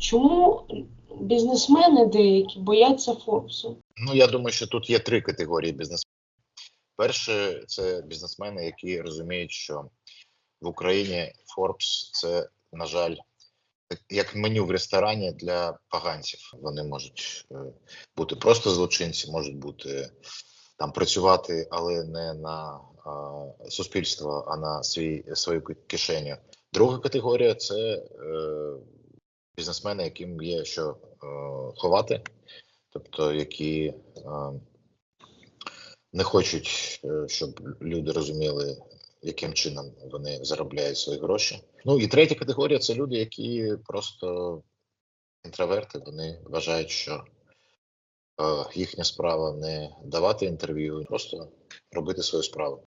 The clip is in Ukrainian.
Чому бізнесмени деякі бояться Форбсу? Ну, я думаю, що тут є три категорії бізнесменів. Перше, це бізнесмени, які розуміють, що в Україні Forbes це, на жаль, як меню в ресторані для поганців. Вони можуть е, бути просто злочинці, можуть бути там працювати, але не на а, суспільство, а на свій свою кишеню. Друга категорія це е, бізнесмени, яким є що е, ховати, тобто які е, не хочуть, е, щоб люди розуміли, яким чином вони заробляють свої гроші. Ну і третя категорія це люди, які просто інтроверти. Вони вважають, що їхня справа не давати інтерв'ю, просто робити свою справу.